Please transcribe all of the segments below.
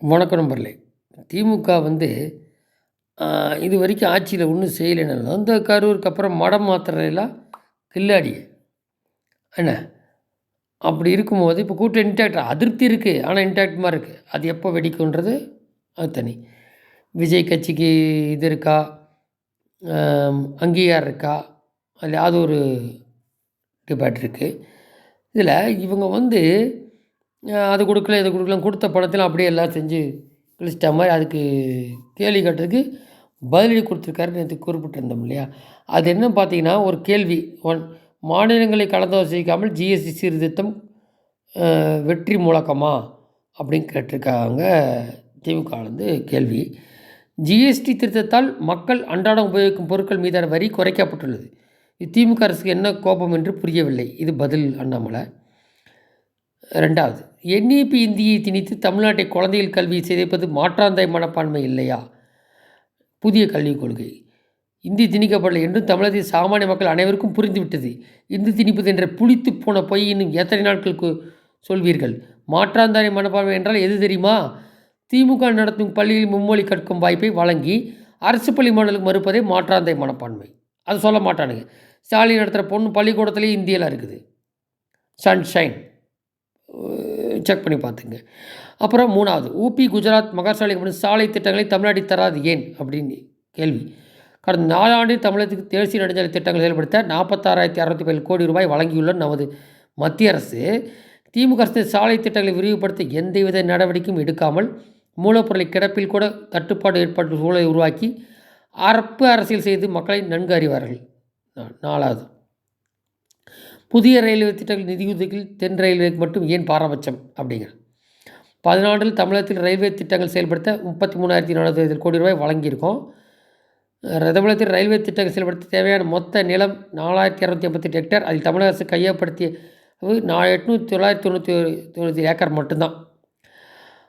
வணக்கம் நம்பர்லே திமுக வந்து இது வரைக்கும் ஆட்சியில் ஒன்றும் செய்யலைன்னு அந்த கரூருக்கு அப்புறம் மடம் மாத்திரையெல்லாம் கில்லாடி. என்ன? அப்படி இருக்கும்போது இப்போ கூட்டம் இன்டாக்ட் அதிருப்தி இருக்குது ஆனால் இன்டாக்ட் மாதிரி இருக்குது அது எப்போ வெடிக்குன்றது அது தனி. விஜய் கட்சிக்கு இது இருக்கா? அங்கீகாரம் இருக்கா? அதில் அது ஒரு டிபேட் இருக்குது இதில் இவங்க வந்து அது கொடுக்கல இது கொடுக்கல கொடுத்த பணத்தில் அப்படியே எல்லாம் செஞ்சு கிழிச்சிட்ட மாதிரி அதுக்கு கேள்வி கேட்டதுக்கு பதிலடி கொடுத்துருக்காரு நேற்று குறிப்பிட்டிருந்தோம் இல்லையா? அது என்ன பார்த்தீங்கன்னா ஒரு கேள்வி. ஒன் மாநிலங்களை கலந்தாலோசிக்காமல் ஜிஎஸ்டி சீர்திருத்தம் வெற்றி முழக்கமா? அப்படின்னு கேட்டிருக்காங்க திமுக வந்து கேள்வி ஜிஎஸ்டி திருத்தத்தால் மக்கள் அன்றாடம் உபயோகிக்கும் பொருட்கள் மீதான வரி குறைக்கப்பட்டுள்ளது. இது திமுக அரசுக்கு என்ன கோபம் என்று புரியவில்லை. இது பதில் அண்ணாமலை. ரெண்டாவது என்இபி இந்தியை திணித்து தமிழ்நாட்டை குழந்தைகள் கல்வியை சிதைப்பது மாற்றாந்தாய் மனப்பான்மை இல்லையா? புதிய கல்விக் கொள்கை. இந்தி திணிக்கப்படலை என்றும் தமிழகத்தில் சாமானிய மக்கள் அனைவருக்கும் புரிந்துவிட்டது. இந்து திணிப்பது என்ற புளித்து போன பொய் இன்னும் எத்தனை நாட்களுக்கு சொல்வீர்கள்? மாற்றாந்தாய் மனப்பான்மை என்றால் எது தெரியுமா? திமுக நடத்தும் பள்ளியில் மும்மொழி கற்கும் வாய்ப்பை வழங்கி அரசு பள்ளி மாணவர்களுக்கு மறுப்பதே மாற்றாந்தாய் மனப்பான்மை. அது சொல்ல மாட்டானுங்க. ஸ்டாலின் நடத்துகிற பொண்ணு பள்ளிக்கூடத்துலேயே இந்தியெல்லாம் இருக்குது. சன்ஷைன். செக் பண்ணி பார்த்துங்க. அப்புறம் மூணாவது ஊபி குஜராத் மகாசாலை சாலை திட்டங்களை தமிழ்நாடு தராது ஏன்? அப்படின்னு கேள்வி. கடந்த நாலாண்டில் தமிழகத்துக்கு தேசிய நெடுஞ்சாலை திட்டங்களை செயல்படுத்த நாற்பத்தாறாயிரத்தி அறுநூத்தி பதினேழு கோடி ரூபாய் வழங்கியுள்ள நமது மத்திய அரசு. திமுக அரசு சாலை திட்டங்களை விரிவுபடுத்த எந்தவித நடவடிக்கையும் எடுக்காமல் மூலப்பொருளை கிடப்பில் கூட தட்டுப்பாடு ஏற்பட்ட சூழலை உருவாக்கி அரப்பு அரசியல் செய்து மக்களை நன்கு அறிவார்கள். நாலாவது புதிய ரயில்வே திட்டங்கள் நிதியுதவிகள் தென் ரயில்வேக்கு மட்டும் ஏன் பாரபட்சம்? அப்படிங்கிற. பதினாண்டில் தமிழகத்தில் ரயில்வே திட்டங்கள் செயல்படுத்த முப்பத்தி மூணாயிரத்தி நானூற்றி கோடி ரூபாய் வழங்கியிருக்கோம். தமிழகத்தில் ரயில்வே திட்டங்கள் செயல்படுத்த தேவையான மொத்த நிலம் நாலாயிரத்தி இரநூத்தி ஐம்பத்தெட்டு ஹெக்டேர் அதில் தமிழக அரசு கையப்படுத்திய நான் எட்நூற்றி தொள்ளாயிரத்தி தொண்ணூற்றி தொண்ணூற்றி ஏக்கர் மட்டும்தான்.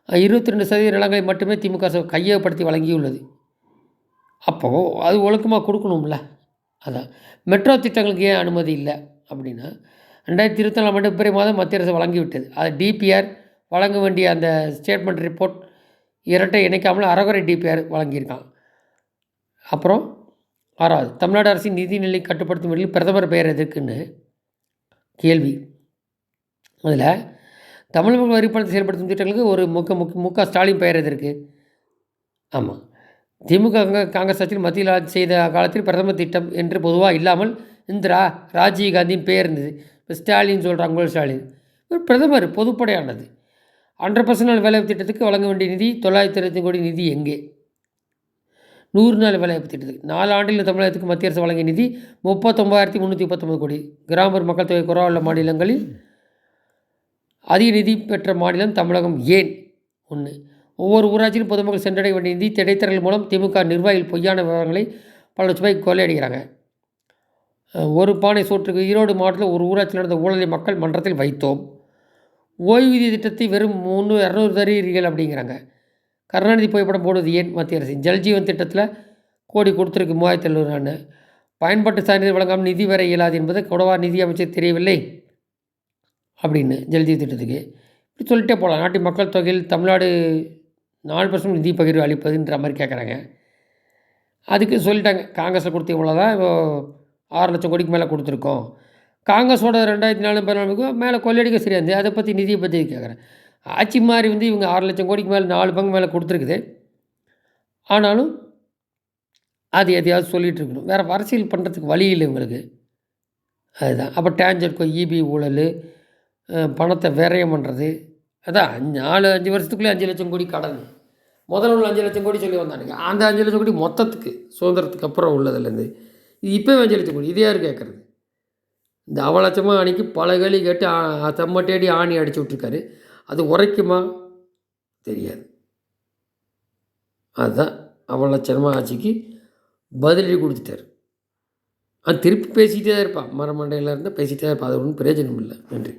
இருபத்தி ரெண்டு சதவீத நிலங்களை மட்டுமே திமுக அரசு கையப்படுத்தி வழங்கியுள்ளது. அப்போது அது ஒழுக்கமாக கொடுக்கணும்ல. அதான். மெட்ரோ திட்டங்களுக்கு ஏன் அனுமதி இல்லை? அப்படின்னா ரெண்டாயிரத்தி இருபத்தி நாலாம் ஆண்டு பிப்ரவரி மாதம் மத்திய அரசு வழங்கிவிட்டது. அது டிபிஆர் வழங்க வேண்டிய அந்த ஸ்டேட்மெண்ட் ரிப்போர்ட் இரட்டை இணைக்காமல் அறகுறை டிபிஆர் வழங்கியிருக்கான் அப்புறம் ஆறாவது தமிழ்நாடு அரசின் நிதிநிலை கட்டுப்படுத்தும் வழியில் பிரதமர் பெயர் எதற்குன்னு கேள்வி. அதில் தமிழ் வரிப்பணத்தை செயல்படுத்தும் திட்டங்களுக்கு ஒரு முக முக் மு ஸ்டாலின் பெயர் எதற்கு? ஆமாம் திமுக காங்கிரஸ் ஆட்சியில் மத்தியில் ஆட்சி செய்த காலத்தில் பிரதமர் திட்டம் என்று பொதுவாக இல்லாமல் இந்திரா ராஜீவ் காந்தின்னு பேர் இருந்தது. இப்போ ஸ்டாலின் சொல்கிறாங்க உங்கள் ஸ்டாலின். பிரதமர் பொதுப்படையானது. ஹண்ட்ரட் பர்சன்ட் நாள் வேலைவாய்ப்பு திட்டத்துக்கு வழங்க வேண்டிய நிதி தொள்ளாயிரத்தி இருபத்தி கோடி நிதி எங்கே? நூறு நாள் வேலைவாய்ப்பு திட்டத்துக்கு. நாலு ஆண்டில் தமிழகத்துக்கு மத்திய அரசு வழங்கிய நிதி முப்பத்தொம்பதாயிரத்தி முந்நூற்றி முப்பத்தொம்பது கோடி. கிராமப்புற மக்கள் தொகை குறைவுள்ள மாநிலங்களில் அதிக நிதி பெற்ற மாநிலம் தமிழகம் ஏன்? ஒன்று ஒவ்வொரு ஊராட்சியிலும் பொதுமக்கள் சென்றடைய வேண்டிய நிதி திடைத்தரல் மூலம் திமுக நிர்வாகிகள் பொய்யான விவரங்களை பல லட்ச ரூபாய் கொள்ளையடிக்கிறாங்க. ஒரு பானை சோற்றுக்கு ஈரோடு மாவட்டத்தில் ஒரு ஊராட்சி நடந்த ஊழலை மக்கள் மன்றத்தில் வைத்தோம். ஓய்வூதிய திட்டத்தை வெறும் முந்நூறு இரநூறு தருகிறீர்கள் அப்படிங்கிறாங்க. கருணாநிதி புகைப்படம் போடுவது ஏன் மத்திய அரசு ஜல்ஜீவன் திட்டத்தில் கோடி கொடுத்துருக்கு மூவாயிரத்தி எழுநூறு பயன்பாட்டு சான்றிதழ் வழங்காமல் நிதி வர இயலாது என்பது கொடவா நிதி அமைச்சர் தெரியவில்லை அப்படின்னு ஜல்ஜீவன் திட்டத்துக்கு. இப்படி சொல்லிட்டே போகலாம். நாட்டு மக்கள் தொகையில் தமிழ்நாடு நாலு பர்சன்ட் நிதி பகிர்வு அளிப்பதுன்ற மாதிரி கேட்குறாங்க. அதுக்கு சொல்லிட்டாங்க. காங்கிரஸில் கொடுத்த இவ்வளோ தான் ஆறு லட்சம் கோடிக்கு மேலே கொடுத்துருக்கோம். காங்கிரஸோட ரெண்டாயிரத்தி நாலு பதினாலுக்கு மேலே கொள்ளடிக்க சரியாது அதை பற்றி நிதியை பற்றி கேட்குறேன். ஆட்சி மாதிரி வந்து இவங்க ஆறு லட்சம் கோடிக்கு மேலே நாலு பங்கு மேலே கொடுத்துருக்குது. ஆனாலும் அது எதையாவது சொல்லிகிட்டு இருக்கணும். வேறு அரசியல் பண்ணுறதுக்கு வழி இல்லை இவங்களுக்கு. அதுதான். அப்போ டேஞ்சர்கோ இபி ஊழல் பணத்தை விரயம் பண்ணுறது அதான் நாலு அஞ்சு வருஷத்துக்குள்ளே அஞ்சு லட்சம் கோடி கடன். முதல்ல உள்ள அஞ்சு லட்சம் கோடி சொல்லி வந்தானுங்க. அந்த அஞ்சு லட்சம் கோடி மொத்தத்துக்கு சுதந்திரத்துக்கு அப்புறம் உள்ளதுலேருந்து இப்போ அஞ்சு லட்சம் கோடி இது யார் கேட்குறது இந்த அவலட்சமாக அன்றைக்கி பல கேள்வி கேட்டு தம்மட்டேடி ஆணி அடிச்சு விட்ருக்காரு அது உரைக்குமா? தெரியாது. அதுதான் அவலட்சணமாக ஆட்சிக்கு பதிலடி கொடுத்துட்டார். அது திருப்பி பேசிக்கிட்டே தான் இருப்பான். மரமண்டையில் இருந்தால் பேசிகிட்டே இருப்பான். அது ஒன்றும் பிரயோஜனம் இல்லை நன்றி.